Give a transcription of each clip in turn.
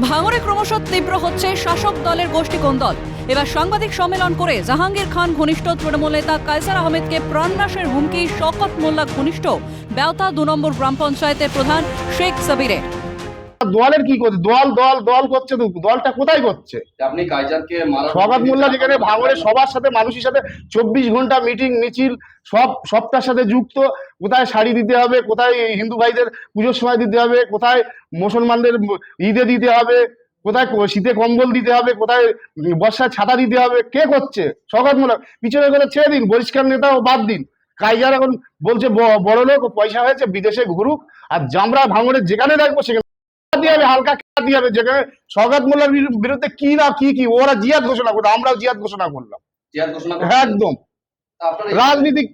ভাঙরে ক্রমশ তীব্র হচ্ছে শাসক দলের গোষ্ঠী কোন্দল এবার সাংবাদিক সম্মেলন করে জাহাঙ্গীর খান ঘনিষ্ঠ তৃণমূল নেতা কায়সার আহমেদকে প্রাণনাশের হুমকি, শকত মোল্লা ঘনিষ্ঠ, বেওতা দু নম্বর গ্রাম পঞ্চায়েতের প্রধান শেখ সাবিরের। দলের কি করছে? দল দল দল করছে তো দলটা কোথায় করছে? আপনি কাইজারকে সবাত মোল্লা যেখানে ভাঙড়ে সবার সাথে মানুষের সাথে চব্বিশ ঘণ্টা মিটিং মিছিল সব সবটার সাথে যুক্ত। কোথায় শাড়ি দিতে হবে কোথায় হিন্দু ভাইদের পুজোর সময় দিতে হবে কোথায় মুসলমানদের ঈদে দিতে হবে কোথায় শীতে কম্বল দিতে হবে কোথায় বর্ষায় ছাতা দিতে হবে কে করছে? সকাত মোল্লা পিছনে করে ছেড়ে দিন বহিষ্কার নেতাও বাদ দিন। কাইজার এখন বলছে বড় লোক পয়সা হয়েছে বিদেশে ঘুরুক আর জামরা ভাঙড়ে যেখানে রাখব সেখানে হালকা খেলা দিয়ে যেখানে সৌগাত মোল্লার বিরুদ্ধে কি না কি কি ওরা জিয়াদ ঘোষণা করল আমরাও জিয়াদ ঘোষণা করলাম। জিয়াদ ঘোষণা একদম। রাজনীতিক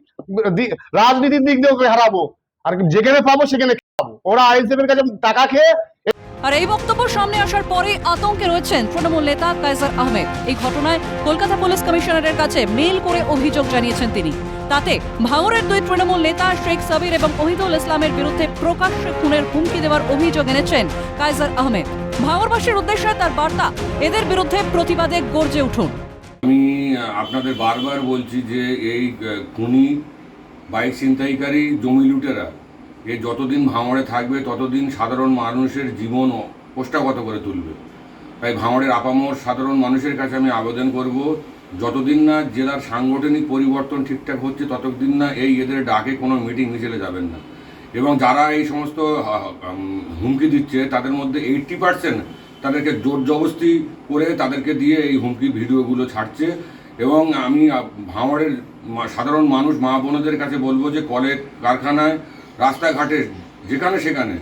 রাজনীতির দিক দিয়ে হারাবো আর যেখানে পাবো সেখানে খাব ওরা আইএসএফ এর কাছে টাকা খেয়ে আর এই বক্তব্য সামনে আসার পরে আতঙ্কে রয়েছেন তৃণমূল নেতা কায়সার আহমেদ। এই ঘটনায় কলকাতা পুলিশ কমিশনারের কাছে মেল করে অভিযোগ জানিয়েছেন তিনি। তাতে ভাঙরের দুই তৃণমূল নেতা শেখ সাবির এবং ওহিদুল ইসলামের বিরুদ্ধে প্রকাশ্যে খুনের হুমকি দেওয়ার অভিযোগ এনেছেন কায়সার আহমেদ। ভাঙরবাসীর উদ্দেশ্যে তার বার্তা, এদের বিরুদ্ধে প্রতিবাদে গর্জে উঠুন। আমি আপনাদের বারবার বলছি যে এই খুনি, বাইক ছিনতাইকারী, জমি লুটেরা এ যতদিন ভাঙড়ে থাকবে, ততদিন সাধারণ মানুষের জীবন কোষ্টাগত করে তুলবে। তাই ভাঙড়ের আপামর সাধারণ মানুষের কাছে আমি আবেদন করব, যতদিন না জেলার সাংগঠনিক পরিবর্তন ঠিকঠাক হচ্ছে, ততদিন না এই এদের ডাকে কোনো মিটিং মিছিলে যাবেন না। এবং যারা এই সমস্ত হুমকি দিচ্ছে, তাদের মধ্যে এইট্টি পার্সেন্ট তাদেরকে জোর জবস্তি করে তাদেরকে দিয়ে এই হুমকি ভিডিওগুলো ছাড়ছে। এবং আমি ভাঙড়ের সাধারণ মানুষ, মা বোনদের কাছে বলব যে কলের কারখানায় রাস্তাঘাটে যেখানে সেখানে।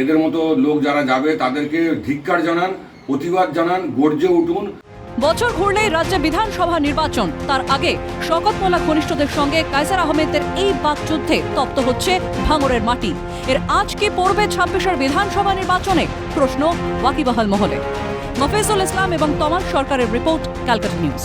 এদের মতো লোক যারা যাবে, তাদেরকে ধিক্কার জানান, প্রতিবাদ জানান, গর্জে উঠুন। বছর ঘুরলেই রাজ্যে বিধানসভা নির্বাচন। তার আগে শকত ঘনিষ্ঠদের সঙ্গে কায়সার আহমেদের এই বাকযুদ্ধে তপ্ত হচ্ছে ভাঙরের মাটি। এর আজ কি পড়বে ছাব্বিশের বিধানসভা নির্বাচনে? প্রশ্ন ওয়াকিবহাল মহলে। মফিজুল ইসলাম এবং তমাল সরকারের রিপোর্ট ক্যালকাটা নিউজ।